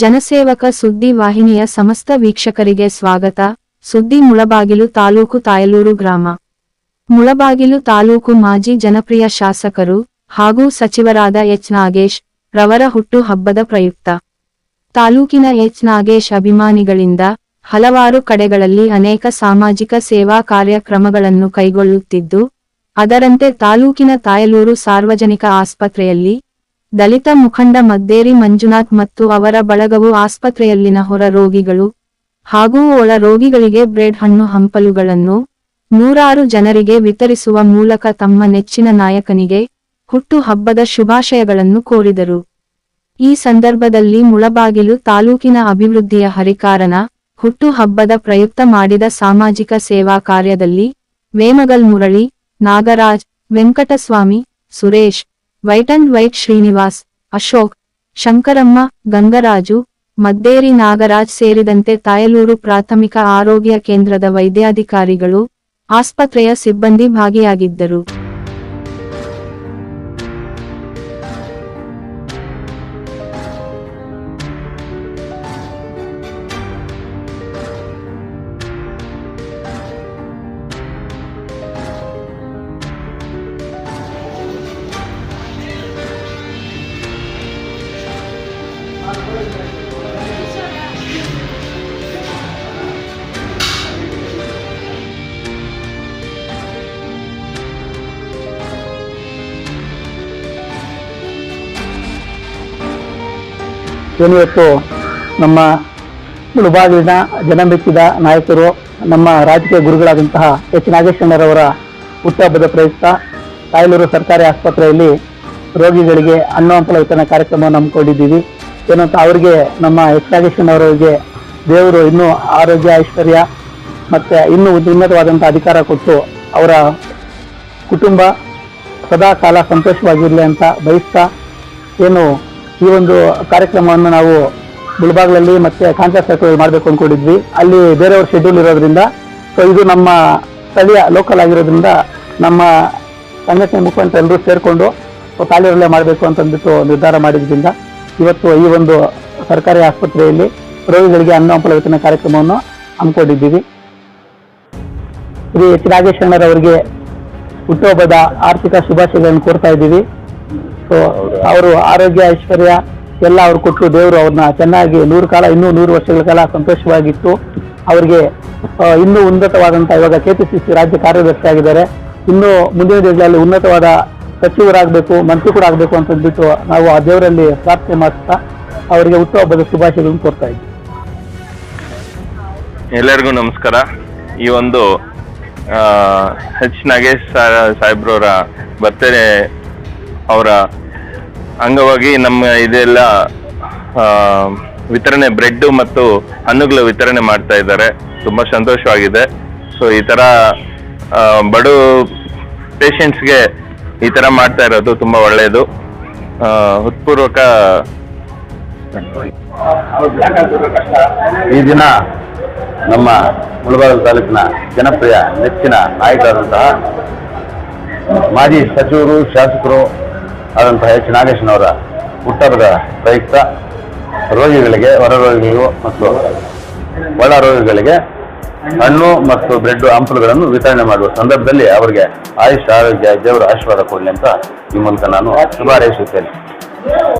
ಜನಸೇವಕ ಸುದ್ದಿ ವಾಹಿನಿಯ ಸಮಸ್ತ ವೀಕ್ಷಕರಿಗೆ ಸ್ವಾಗತ. ಸುದ್ದಿ ಮುಳಬಾಗಿಲು ತಾಲೂಕು ತಾಯಲೂರು ಗ್ರಾಮ. ಮುಳಬಾಗಿಲು ತಾಲೂಕು ಮಾಜಿ ಜನಪ್ರಿಯ ಶಾಸಕರು ಹಾಗೂ ಸಚಿವರಾದ ಎಚ್ ನಾಗೇಶ್ ರವರ ಹುಟ್ಟು ಹಬ್ಬದ ಪ್ರಯುಕ್ತ. ತಾಲೂಕಿನ ಎಚ್ ನಾಗೇಶ್ ಅಭಿಮಾನಿಗಳಿಂದ ಹಲವಾರು ಕಡೆಗಳಲ್ಲಿ ಅನೇಕ ಸಾಮಾಜಿಕ ಸೇವಾ ಕಾರ್ಯಕ್ರಮಗಳನ್ನು ಕೈಗೊಳ್ಳುತ್ತಿದ್ದು, ಅದರಂತೆ ತಾಲೂಕಿನ ತಾಯಲೂರು ಸಾರ್ವಜನಿಕ ಆಸ್ಪತ್ರೆಯಲ್ಲಿ ದಲಿತ ಮುಖಂಡ ಮದ್ದೇರಿ ಮಂಜುನಾಥ್ ಮತ್ತು ಅವರ ಬಳಗವು ಆಸ್ಪತ್ರೆಯಲ್ಲಿನ ಹೊರ ರೋಗಿಗಳು ಹಾಗೂ ಒಳ ರೋಗಿಗಳಿಗೆ ಬ್ರೆಡ್ ಹಣ್ಣು ಹಂಪಲುಗಳನ್ನು ನೂರಾರು ಜನರಿಗೆ ವಿತರಿಸುವ ಮೂಲಕ ತಮ್ಮ ನೆಚ್ಚಿನ ನಾಯಕನಿಗೆ ಹುಟ್ಟು ಹಬ್ಬದ ಶುಭಾಶಯಗಳನ್ನು ಕೋರಿದರು. ಈ ಸಂದರ್ಭದಲ್ಲಿ ಮುಳಬಾಗಿಲು ತಾಲೂಕಿನ ಅಭಿವೃದ್ಧಿಯ ಹರಿಕಾರನ ಹುಟ್ಟು ಹಬ್ಬದ ಪ್ರಯುಕ್ತ ಮಾಡಿದ ಸಾಮಾಜಿಕ ಸೇವಾ ಕಾರ್ಯದಲ್ಲಿ Vemagal Murali Nagaraj Venkataswamy Suresh white and white Srinivas, Ashok, Shankaramma, Gangaraju, Madderi Nagaraj ಸೇರಿದಂತೆ ತಾಯಲೂರು ಪ್ರಾಥಮಿಕ ಆರೋಗ್ಯ ಕೇಂದ್ರದ ವೈದ್ಯಾಧಿಕಾರಿಗಳು, ಆಸ್ಪತ್ರೆಯ ಸಿಬ್ಬಂದಿ ಭಾಗಿಯಾಗಿದ್ದರು. ಏನು ನಮ್ಮ ಮುಳುಬಾಗಿಲಿನ ಜನಮೆಚ್ಚಿದ ನಾಯಕರು, ನಮ್ಮ ರಾಜಕೀಯ ಗುರುಗಳಾದಂತಹ ಎಚ್. ನಾಗೇಶ್ವರವರ ಹುಟ್ಟುಹಬ್ಬದ ಪ್ರಯುಕ್ತ, ತಾಯಲೂರು ಸರ್ಕಾರಿ ಆಸ್ಪತ್ರೆಯಲ್ಲಿ ರೋಗಿಗಳಿಗೆ ಅನ್ನ ಹಂಪಲ ಕಾರ್ಯಕ್ರಮವನ್ನು ಹಮ್ಮಿಕೊಂಡಿದ್ದೀವಿ. ಏನಂತ ಅವರಿಗೆ, ನಮ್ಮ ಎಚ್. ನಾಗೇಶ್ವರವರಿಗೆ ದೇವರು ಇನ್ನೂ ಆರೋಗ್ಯ, ಐಶ್ವರ್ಯ ಮತ್ತು ಇನ್ನೂ ಉನ್ನತವಾದಂಥ ಅಧಿಕಾರ ಕೊಟ್ಟು ಅವರ ಕುಟುಂಬ ಸದಾ ಕಾಲ ಸಂತೋಷವಾಗಿರಲಿ ಅಂತ ಬಯಸ್ತಾ, ಏನು ಈ ಒಂದು ಕಾರ್ಯಕ್ರಮವನ್ನು ನಾವು ಮುಳ್ಬಾಗ್ಲಲ್ಲಿ ಮತ್ತೆ ಕಾಂಟ್ರಾಕ್ಟ್ ಸರ್ಕಲ್ ಮಾಡಬೇಕು ಅಂದ್ಕೊಂಡಿದ್ವಿ ಅಲ್ಲಿ ಬೇರೆಯವ್ರ ಶೆಡ್ಯೂಲ್ ಇರೋದ್ರಿಂದ ಸೊ ಇದು ನಮ್ಮ ಸ್ಥಳೀಯ ಲೋಕಲ್ ಆಗಿರೋದ್ರಿಂದ ನಮ್ಮ ಸಂಘಟನೆ ಮುಖಂಡರು ಎಲ್ಲರೂ ಸೇರಿಕೊಂಡು ತಾಲೂರಲ್ಲೇ ಮಾಡಬೇಕು ಅಂತಂದ್ಬಿಟ್ಟು ನಿರ್ಧಾರ ಮಾಡಿದ್ರಿಂದ ಇವತ್ತು ಈ ಒಂದು ಸರ್ಕಾರಿ ಆಸ್ಪತ್ರೆಯಲ್ಲಿ ರೋಗಿಗಳಿಗೆ ಅನ್ನ ಹಂಪಲ ವಿತರಣೆ ಕಾರ್ಯಕ್ರಮವನ್ನು ಹಮ್ಮಿಕೊಂಡಿದ್ದೀವಿ. ಶ್ರೀ ಎಚ್ ನಾಗೇಶ್ವರಣ್ಣರ್ ಅವರಿಗೆ ಹುಟ್ಟುಹಬ್ಬದ ಆರ್ಥಿಕ ಶುಭಾಶಯಗಳನ್ನು ಕೋರ್ತಾ ಇದ್ದೀವಿ. ಸೊ ಅವರು ಆರೋಗ್ಯ, ಐಶ್ವರ್ಯ ಎಲ್ಲ ಅವ್ರು ಕೊಟ್ಟು ದೇವರು ಅವ್ರನ್ನ ಚೆನ್ನಾಗಿ ನೂರು ಕಾಲ, ಇನ್ನೂ ನೂರು ವರ್ಷಗಳ ಕಾಲ ಸಂತೋಷವಾಗಿತ್ತು. ಅವರಿಗೆ ಇನ್ನೂ ಉನ್ನತವಾದಂಥ ಇವಾಗ ಕೆ ಪಿ ಸಿ ಸಿ ರಾಜ್ಯ ಕಾರ್ಯದರ್ಶಿ ಆಗಿದ್ದಾರೆ. ಇನ್ನೂ ಮುಂದಿನ ದಿನಗಳಲ್ಲಿ ಉನ್ನತವಾದ ಸಚಿವರಾಗಬೇಕು, ಮಂತ್ರಿ ಕೂಡ ಆಗಬೇಕು ಅಂತ ಅಂದ್ಬಿಟ್ಟು ನಾವು ಆ ದೇವರಲ್ಲಿ ಪ್ರಾರ್ಥನೆ ಮಾಡ್ತಾ ಅವರಿಗೆ ಹುಟ್ಟುಹಬ್ಬದ ಶುಭಾಶಯಗಳನ್ನು ಕೊಡ್ತಾ ಇದ್ದೀವಿ ಎಲ್ಲರಿಗೂ ನಮಸ್ಕಾರ. ಈ ಒಂದು ಎಚ್ ನಾಗೇಶ್ ಸಾಹೇಬ್ರವರ ಬರ್ತೇನೆ ಅವರ ಅಂಗವಾಗಿ ನಮ್ಮ ಇದೆಲ್ಲ ವಿತರಣೆ ಬ್ರೆಡ್ ಮತ್ತು ಹಣ್ಣುಗಳ ವಿತರಣೆ ಮಾಡ್ತಾ ಇದ್ದಾರೆ. ತುಂಬಾ ಸಂತೋಷವಾಗಿದೆ. ಸೊ ಈ ಆ, ಬಡು ಪೇಷಂಟ್ಸ್ಗೆ ಈ ತರ ಮಾಡ್ತಾ ಇರೋದು ತುಂಬಾ ಒಳ್ಳೆಯದು ಹೃತ್ಪೂರ್ವಕ ಈ ದಿನ ನಮ್ಮ ಮುಳಬಾಗಿಲು ತಾಲೂಕಿನ ಜನಪ್ರಿಯ ನೆಚ್ಚಿನ ನಾಯಕರಾದಂತಹ ಮಾಜಿ ಸಚಿವರು ಶಾಸಕರು ಆದಂತಹ ಎಚ್. ನಾಗೇಶನವರ ಹುಟ್ಟಹಬ್ಬದ ಪ್ರಯುಕ್ತ ರೋಗಿಗಳಿಗೆ, ಹೊರ ರೋಗಿಗಳಿಗೂ ಮತ್ತು ಒಳ ರೋಗಿಗಳಿಗೆ ಹಣ್ಣು ಮತ್ತು ಬ್ರೆಡ್ ಹಂಪಲುಗಳನ್ನು ವಿತರಣೆ ಮಾಡುವ ಸಂದರ್ಭದಲ್ಲಿ ಅವರಿಗೆ ಆಯುಷ್ ಆರೋಗ್ಯ ದೇವರ ಆಶೀರ್ವಾದ ಕೊಡಲಿ ಅಂತ ಈ ಮೂಲಕ ನಾನು ಶುಭ ಹಾರೈಸುತ್ತೇನೆ